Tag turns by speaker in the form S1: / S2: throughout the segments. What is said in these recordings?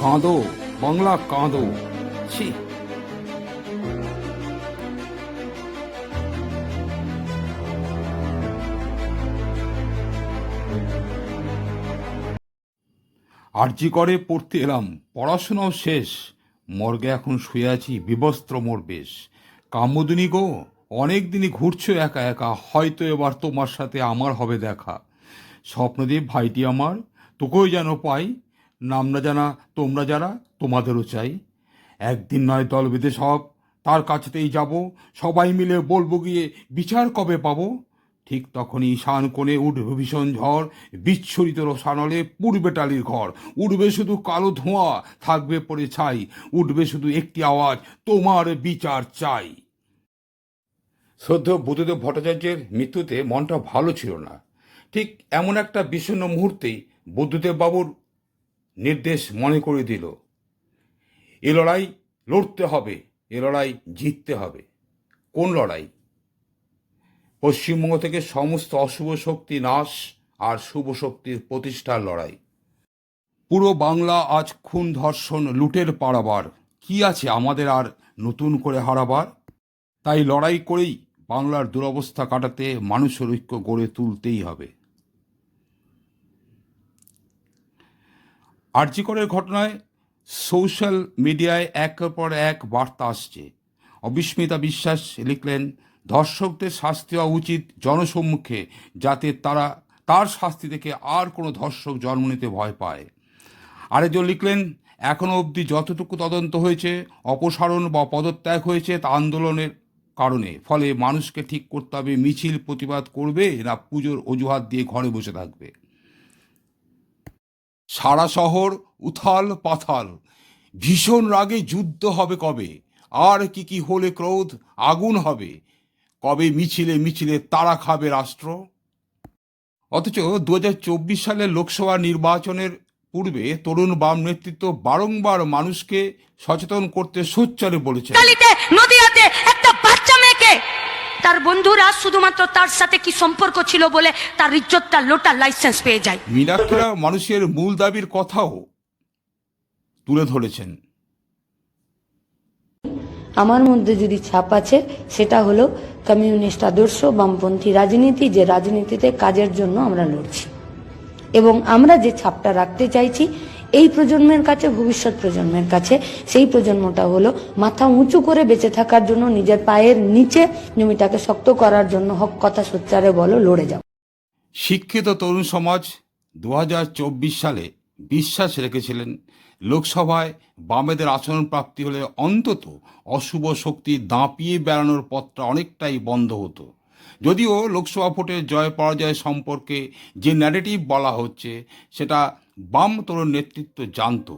S1: কাঁদো, বাংলা কাঁদো। ছি। আরজি করে পড়তে এলাম, পড়াশোনাও শেষ। মর্গে এখন শুয়ে আছি, বিবস্ত্র মোর বেশ। কামুদিনী গো, অনেক দিনই ঘুরছো একা একা, হয়তো এবার তোমার সাথে আমার হবে দেখা। স্বপ্নদীপ ভাইটি আমার, তোকেও যেন পাই নাম না জানা, তোমরা যারা তোমাদেরও চাই। একদিন নয় দল বেঁধে সব, তার কাছেতেই যাব, সবাই মিলে বলব গিয়ে, বিচার কবে পাবো? ঠিক তখনই ঈশান কোণে উঠবে ভীষণ ঝড়, বিচ্ছুরিত রসানলে পূর্বে টালির ঘর। উঠবে শুধু কালো ধোঁয়া, থাকবে পড়ে ছাই। উঠবে শুধু একটি আওয়াজ, তোমার বিচার চাই। শ্রদ্ধ বুদ্ধদেব ভট্টাচার্যের মৃত্যুতে মনটা ভালো ছিল না। ঠিক এমন একটা বিষণ্ণ মুহূর্তেই বুদ্ধদেব বাবুর নির্দেশ মনে করে দিল, এ লড়াই লড়তে হবে, এ লড়াই জিততে হবে। কোন লড়াই? পশ্চিমবঙ্গ থেকে সমস্ত অশুভ শক্তি নাশ আর শুভ শক্তির প্রতিষ্ঠার লড়াই। পুরো বাংলা আজ খুন ধর্ষণ লুটের পাড়াবার কি আছে আমাদের আর নতুন করে হারাবার? তাই লড়াই করেই বাংলার দুরবস্থা কাটাতে মানুষের ঐক্য গড়ে তুলতেই হবে। আর্যিকরের ঘটনায় সোশ্যাল মিডিয়ায় একের পর এক বার্তা আসছে। অবিস্মিতা বিশ্বাস লিখলেন ধর্ষকদের শাস্তি হওয়া উচিত জনসম্মুখে, যাতে তারা, তার শাস্তি থেকে আর কোনো ধর্ষক জন্ম নিতে ভয় পায়। আরেকজন লিখলেন এখনও অবধি যতটুকু তদন্ত হয়েছে, অপসারণ বা পদত্যাগ হয়েছে তা আন্দোলনের কারণে। ফলে মানুষকে ঠিক করতে হবে, মিছিল প্রতিবাদ করবে না পুজোর অজুহাত দিয়ে ঘরে বসে থাকবে। সারা শহর উথাল পাথাল। ভীষণ রাগে যুদ্ধ হবে কবে? আর কি কি হলে ক্রোধ আগুন হবে? কবে মিছিলে মিছিলে তারা খাবে রাষ্ট্র? অথচ দু সালের লোকসভা নির্বাচনের পূর্বে তরুণ বাম নেতৃত্ব বারংবার মানুষকে সচেতন করতে সোচ্চারে বলেছে
S2: একটা তার বন্ধুরা শুধুমাত্র তার সাথে কি সম্পর্ক ছিল বলে তার ইজ্জতটা লোটার লাইসেন্স পেয়ে যায়।
S1: মীনাক্ষীরা মানুষের মূল দাবির কথাও তুলে ধরেছেন।
S3: আমার মধ্যে যদি ছাপ আছে সেটা হলো কমিউনিস্ট আদর্শ বামপন্থী রাজনীতি যে রাজনীতিতে কাজের জন্য আমরা লড়ছি। এবং আমরা যে ছাপটা রাখতে চাইছি এই প্রজন্মের কাছে, ভবিষ্যৎ প্রজন্মের কাছে, সেই প্রজন্মটা হলো মাথা উঁচু করে বেঁচে থাকার জন্য, নিজের পায়ের নিচে জমিটাকে শক্ত করার জন্য, হক কথা সোচ্চারে বলো, লড়ে যাও।
S1: শিক্ষিত তরুণ সমাজ দু হাজার চব্বিশ সালে বিশ্বাস রেখেছিলেন, লোকসভায় বামেদের আসন প্রাপ্তি হলে অন্তত অশুভ শক্তি দাঁপিয়ে বেড়ানোর পথটা অনেকটাই বন্ধ হতো। যদিও লোকসভা ভোটের জয় পরাজয় সম্পর্কে যে ন্যারেটিভ বলা হচ্ছে, সেটা বাম তরুণ নেতৃত্ব জানত,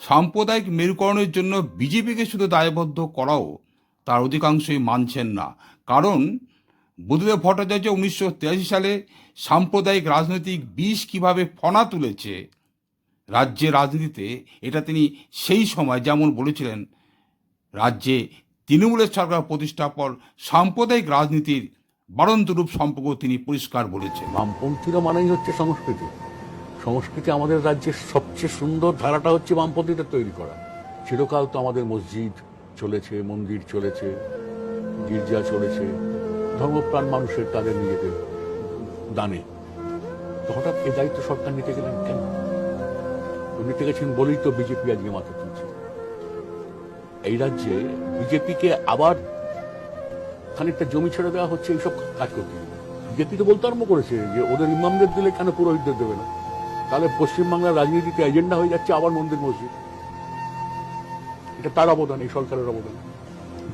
S1: সাম্প্রদায়িক মেরুকরণের জন্য বিজেপিকে শুধু দায়বদ্ধ করাও তার অধিকাংশই মানছেন না। কারণ বুদ্ধদেব ভট্টাচার্য উনিশশো তিরাশি সালে সাম্প্রদায়িক রাজনৈতিক বিষ কীভাবে ফনা তুলেছে রাজ্যের রাজনীতিতে, এটা তিনি সেই সময় যেমন বলেছিলেন, রাজ্যে তৃণমূলের সরকার প্রতিষ্ঠার পর সাম্প্রদায়িক রাজনীতির বারন্ত রূপ সম্পর্ক তিনি পরিষ্কার বলেছেন।
S4: বামপন্থীরা মানেই হচ্ছে সংস্কৃতি। সংস্কৃতি আমাদের রাজ্যের সবচেয়ে সুন্দর ধারাটা হচ্ছে বামপন্থীদের তৈরি করা। চিরকাল তো আমাদের মসজিদ চলেছে, মন্দির চলেছে, গির্জা চলেছে। ধর্মপ্রাণ মানুষের তাদের নিজেদের দানে। তো হঠাৎ এ দায়িত্ব সরকার নিতে গেলেন কেন? নিতে গেছেন বলেই তো বিজেপি আজকে মাথা তুলছে। এই রাজ্যে বিজেপিকে আবার খানিকটা জমি ছেড়ে দেওয়া হচ্ছে, এইসব কাজ করতে বিজেপি তো বলতে আরম্ভ করেছে যে ওদের ইমামদের দিলে কেন পুরোহিতদের দেবে না? তাহলে পশ্চিমবাংলার রাজনীতিতে এজেন্ডা হয়ে যাচ্ছে আবার মন্দির মসজিদ। এটা তার অবদান, এই সরকারের অবদান।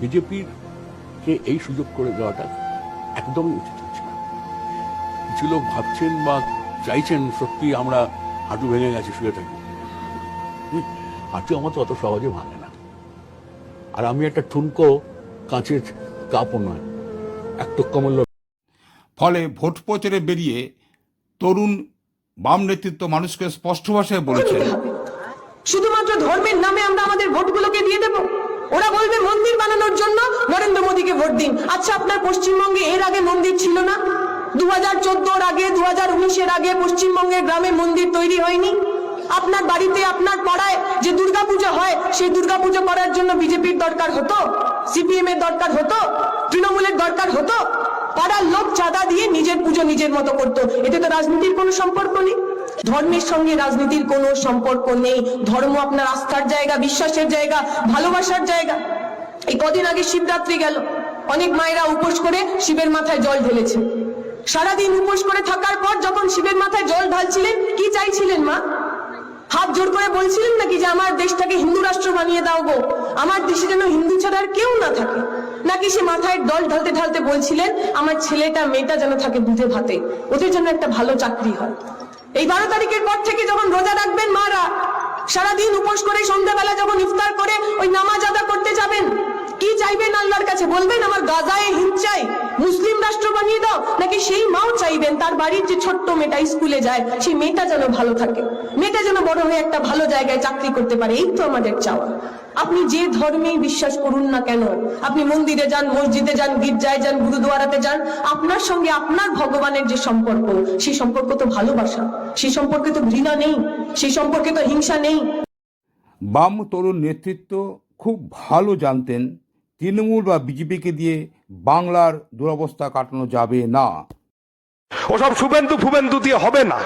S4: বিজেপির কে এই সুযোগ করে দেওয়াটা একদমই উচিত হচ্ছে না। কিছু লোক ভাবছেন বা চাইছেন সত্যি আমরা হাঁটু ভেঙে গেছে, শুয়ে থাকি। হাঁটু আমার তো অত সহজে ভাঙে না। আর আমি একটা ঠুনকো কাঁচের কাপও নয়, এক কমল্য
S1: ফলে ভোট প্রচারে বেরিয়ে তরুণ বাম নেতৃত্ব মানুষকে স্পষ্ট ভাষায় বলেছেন
S5: শুধুমাত্র ধর্মের নামে আমরা আমাদের ভোটগুলোকে দিয়ে দেব? ওরা বলবে মন্দির বানানোর জন্য নরেন্দ্র মোদীকে ভোট দিন। আচ্ছা আপনার পশ্চিমবঙ্গে এর আগে মন্দির ছিল না? দু হাজার চোদ্দোর আগে দু হাজার উনিশের আগে পশ্চিমবঙ্গের গ্রামে মন্দির তৈরি হয়নি? আপনার বাড়িতে, আপনার পাড়ায় যে দুর্গাপুজো হয়, সেই দুর্গাপুজো করার জন্য বিজেপির দরকার হতো? সিপিএম এর দরকার হতো? তৃণমূলের দরকার হতো? পাড়ার লোক চাঁদা দিয়ে নিজের পুজো নিজের মতো করতো। এতে তো রাজনীতির কোনো সম্পর্ক নেই। ধর্মের সঙ্গে রাজনীতির কোনো সম্পর্ক নেই। ধর্ম আপনার আস্থার জায়গা, বিশ্বাসের জায়গা, ভালোবাসার জায়গা। এই কদিন আগে শিবরাত্রি গেল। অনেক মায়েরা উপোস করে শিবের মাথায় জল ঢেলেছে। সারাদিন উপোস করে থাকার পর যখন শিবের মাথায় জল ঢালছিলেন, কি চাইছিলেন মা? হাত জোর করে বলছিলেন নাকি যে, আমার দেশটাকে হিন্দু রাষ্ট্র বানিয়ে দাও গো। আমার দেশে যেন হিন্দু ছাড়া আর কেউ না থাকে। নাকি সে মাথায় দল ঢালতে ঢালতে বলছিলেন, আমার ছেলেটা, মেয়েটা যেন থাকে দুধে ভাতে, ওদের জন্য একটা ভালো চাকরি হয়। এই বারো তারিখের পর থেকে যখন রোজা রাখবেন মারা, সারাদিন উপোস করে, সন্ধ্যাবেলা যখন ইফতার করে, ওই নামাজ আদা করতে যাবেন। কি চাইবেন আল্লাহর কাছে? বলবেন, আমার গাজায় হিম চাই মুসলিম রাষ্ট্র বানিয়ে দাও? নাকি সেই মাও চাইবেন তার বাড়ির যে ছোট্ট মেয়েটা স্কুলে যায়, সেই মেয়েটা যেন ভালো থাকে? মেয়েটা যেন বড় হয়ে একটা ভালো জায়গায় চাকরি করতে পারে, এই তো আমাদের চাওয়া। আপনি যে ধর্মেই বিশ্বাস করুন না কেন, আপনি মন্দিরে যান, মসজিদে যান, গির্জায় যান, গুরুদুয়ারাতে যান, আপনার সঙ্গে আপনার ভগবানের যে সম্পর্ক, সেই সম্পর্ক তো ভালোবাসা, সেই সম্পর্কে তো ঘৃণা নেই, সেই সম্পর্কে তো হিংসা নেই।
S1: বাম তরুণ নেতৃত্ব খুব ভালো জানতেন তৃণমূল বা বিজেপিকে দিয়ে বাংলার দুরবস্থা কাটানো যাবে না।
S6: ওসব শুভেন্দু ফুবেন্দু দিয়ে হবে না।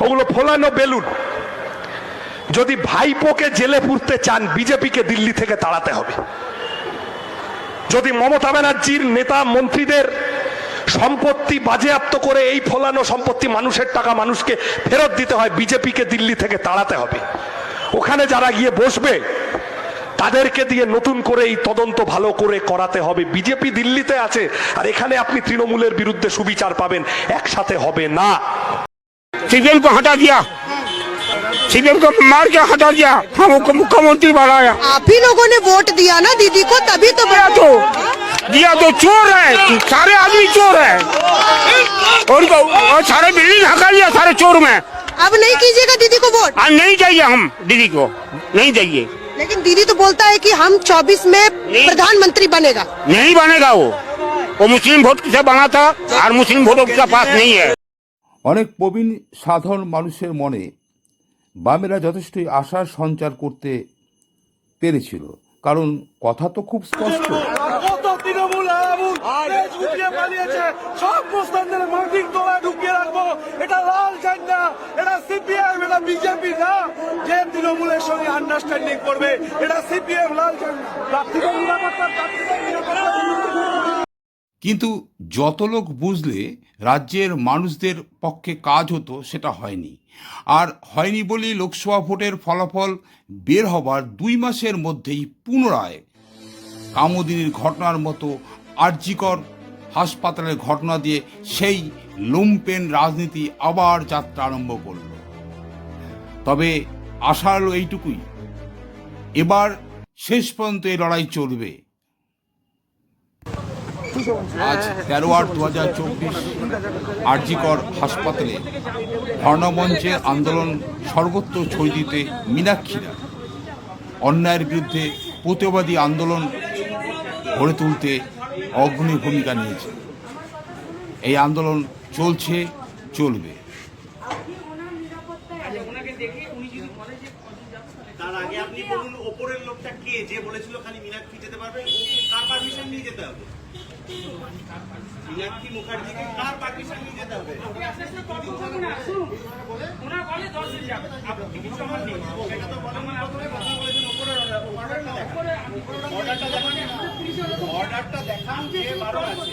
S6: ওগুলো ফোলানো বেলুন। যদি ভাইপোকে জেলে পুরতে চান, বিজেপিকে দিল্লি থেকে তাড়াতে হবে। যদি মমতা ব্যানার্জির নেতা মন্ত্রীদের সম্পত্তি বাজেয়াপ্ত করে এই ফোলানো সম্পত্তি মানুষের টাকা মানুষকে ফেরত দিতে হয়, বিজেপিকে দিল্লি থেকে তাড়াতে হবে। ওখানে যারা গিয়ে বসবে তাদেরকে দিয়ে নতুন করে এই তদন্ত ভালো করে করাতে হবে বিজেপি দিল্লিতে আছে আর এখানে আপনি তৃণমূলের বিরুদ্ধে সুবিচার পাবেন একসাথে হবে না
S7: सीबीएम को हटा दिया सीबीएम को मार के हटा दिया हमको मुख्यमंत्री बनाया
S8: आप ही लोगों ने वोट दिया ना दीदी को तभी तो
S7: दिया तो दिया तो चोर है सारे आदमी चोर है उनको और सारे बिल्डिंग हटा लिया सारे चोर में
S8: अब नहीं कीजिएगा दीदी को वोट
S7: आज नहीं चाहिए हम दीदी को नहीं चाहिए
S8: लेकिन दीदी तो बोलता है कि हम 24 में प्रधानमंत्री बनेगा
S7: नहीं बनेगा वो वो मुस्लिम वोट से बना था और मुस्लिम वोट उसका पास नहीं है
S1: অনেক প্রবীণ সাধারণ মানুষের মনে বামেরা যথেষ্টই আশার সঞ্চার করতে পেরেছিল কারণ কথা তো খুব স্পষ্ট
S9: কত তৃণমূল আরাবুল দেশ গুটিয়ে পালিয়েছে সব মুসলিমদের মাটির তলায় ঢুকিয়ে রাখবো এটা লাল ঝান্ডা এটা সিপিএম এটা বিজেপি না যে তৃণমূলের সঙ্গে আন্ডারস্ট্যান্ডিং করবে। এটা সিপিএম লাল
S1: কিন্তু যত লোক বুঝলে রাজ্যের মানুষদের পক্ষে কাজ হতো, সেটা হয়নি। আর হয়নি বলেই লোকসভা ভোটের ফলাফল বের হবার দুই মাসের মধ্যেই পুনরায় কামোদিনীর ঘটনার মতো আর্যিকর হাসপাতালের ঘটনা দিয়ে সেই লুম্পেন রাজনীতি আবার যাত্রা আরম্ভ করল। তবে আশা হলো এইটুকুই। এবার শেষ পর্যন্ত এই লড়াই চলবে। আজ তেরো আট দু হাজার চব্বিশ আরজিকর হাসপাতালে ধর্ণামঞ্চের আন্দোলন সর্বত্র ছড়িয়ে দিতে মীনাক্ষীরা। অন্যায়ের বিরুদ্ধে প্রতিবাদী আন্দোলন গড়ে তুলতে অগ্রণী ভূমিকা নিয়েছে। এই আন্দোলন চলছে, চলবে।
S10: আগে আপনি বলুন ওপরের লোকটা কে? যে বলেছিল খালি মীনাক্ষী যেতে পারবে কার পারমিশন নিয়ে যেতে হবে? মীনাক্ষী মুখার্জিকে কার পারমিশন নিয়ে যেতে হবে? সেটা তো বলেন প্রথমে কথা বলেছেন ওপরের অর্ডারটা দেখান। অর্ডারটা দেখান। অর্ডারটা দেখান যে বারো আছে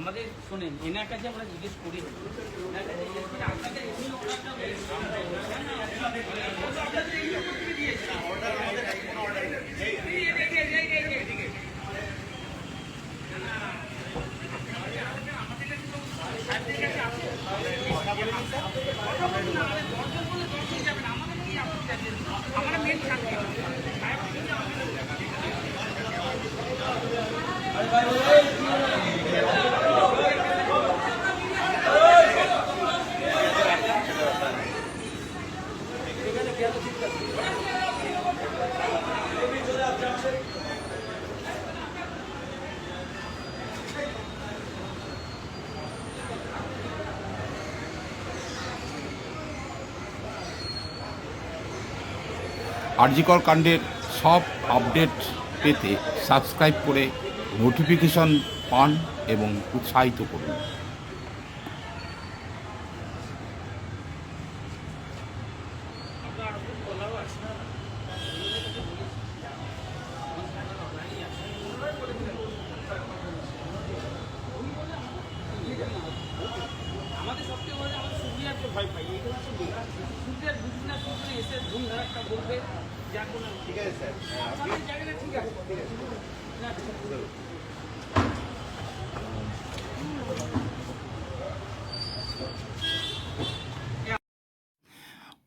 S11: আমাদের শোনেন এনার কাছে আমরা জিজ্ঞেস করি। থাকবে
S1: আরজিকর কাণ্ডের সব আপডেট পেতে সাবস্ক্রাইব করে নোটিফিকেশন পান এবং উৎসাহিত করুন।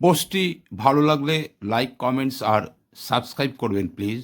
S1: পোস্টটি ভালো লাগলে লাইক কমেন্টস আর সাবস্ক্রাইব করবেন প্লিজ।